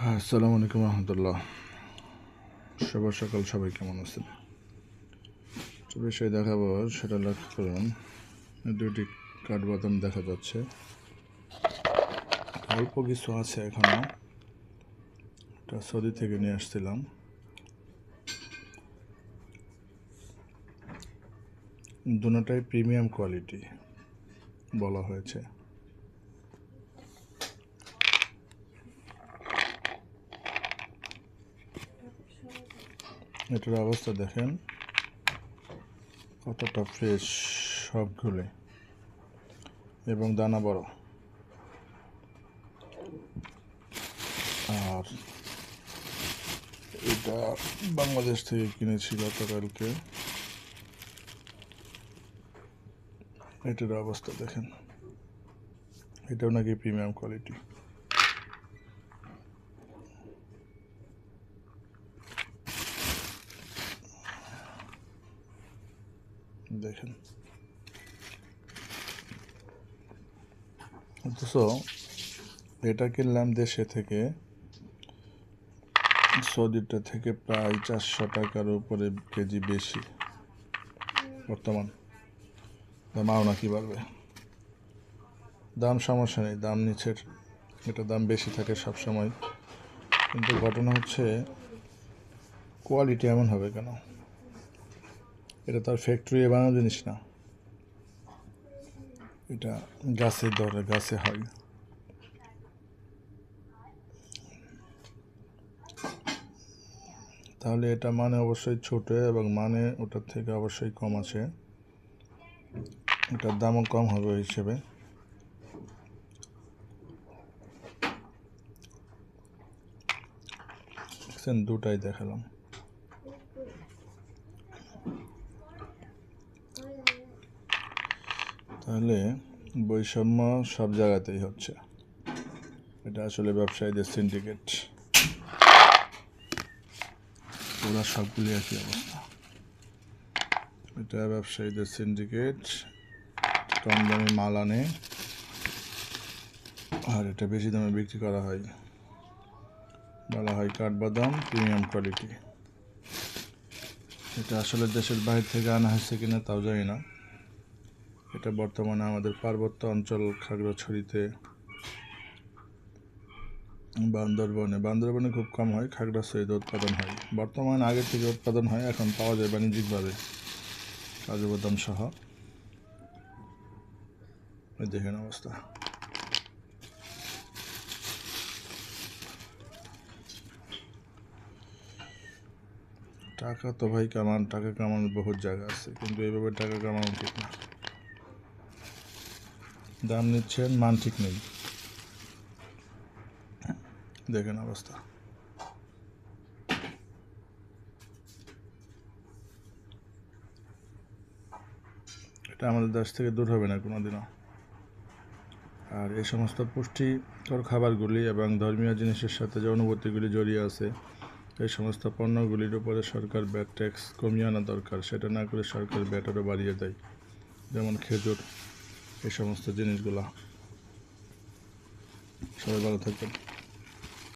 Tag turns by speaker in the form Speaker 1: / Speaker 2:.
Speaker 1: হ্যাঁ আসসালামু আলাইকুম রহমতুল্লাহ। শুভ সকাল, সবাই কেমন আছেন? বিষয় দেখাবো, সেটা লক্ষ্য করুন। দুটি কাঠবাদাম দেখা যাচ্ছে। অল্প কিছু আছে এখনও। এটা সৌদি থেকে নিয়ে আসছিলাম। দুটাই প্রিমিয়াম কোয়ালিটি বলা হয়েছে। এটার অবস্থা দেখেন, কতটা ফ্রেশ সবগুলো এবং দানা বড়। আর এটা বাংলাদেশ থেকে কিনেছি গতকালকে। এটার অবস্থা দেখেন। এটাও নাকি প্রিমিয়াম কোয়ালিটি দেখেন। অথচ এটা কিনলাম দেশে থেকে সৌদিটা থেকে প্রায় চারশো টাকার উপরে কেজি বেশি, বর্তমান। দাম আরও নাকি বাড়বে। দাম সমস্যা নেই, দাম নিচের। এটা দাম বেশি থাকে সব সময় কিন্তু ঘটনা হচ্ছে কোয়ালিটি এমন হবে কেন? এটা তার ফ্যাক্টরি বানানো জিনিস না। এটা গাছে ধরে গাছে হয়। তাহলে এটা মানে অবশ্যই ছোট এবং মানে ওটার থেকে অবশ্যই কম আছে। এটার দামও কম হবে ওই হিসেবে। দুটাই দেখালাম। তাহলে বৈষম্য সব জায়গাতেই হচ্ছে। এটা আসলে ব্যবসায়ীদের সিন্ডিকেট ওরা সবগুলি একই অবস্থা। এটা ব্যবসায়ীদের সিন্ডিকেট কম দামে মাল আনে, আর এটা বেশি দামে বিক্রি করা হয়। বলা হয় কাঠবাদাম প্রিমিয়াম কোয়ালিটি এটা আসলে দেশের বাইরে থেকে আনা হয়েছে কিনা তাও জানি না। এটা বর্তমানে আমাদের পার্বত্য অঞ্চল খাগড়াছড়িতে, বান্দরবনে। বান্দরবনে খুব কম হয়, খাগড়াছড়িতে উৎপাদন হয়। বর্তমানে আগের থেকে উৎপাদন হয়, এখন পাওয়া যায় বাণিজ্যিকভাবে। কাজু বাদাম সহ দেখেন অবস্থা। টাকা তো ভাই কামান, টাকা কামানোর বহুত জায়গা আছে, কিন্তু এইভাবে টাকা কামানো ঠিক না। দাম নিচ্ছেন, মান ঠিক নেই। দেখেন অবস্থা। এটা আমাদের দেশ থেকে দূর হবে না কোনোদিনও। আর এই সমস্ত পুষ্টিকর খাবারগুলি এবং ধর্মীয় জিনিসের সাথে যে অনুভূতিগুলি জড়িয়ে আছে, এই সমস্ত পণ্যগুলির উপরে সরকার ব্যাট ট্যাক্স কমিয়ে আনা দরকার। সেটা না করে সরকার ব্যাট আরও বাড়িয়ে দেয়, যেমন খেজুর। এই সমস্ত জিনিসগুলা। সবাই ভালো থাকবেন।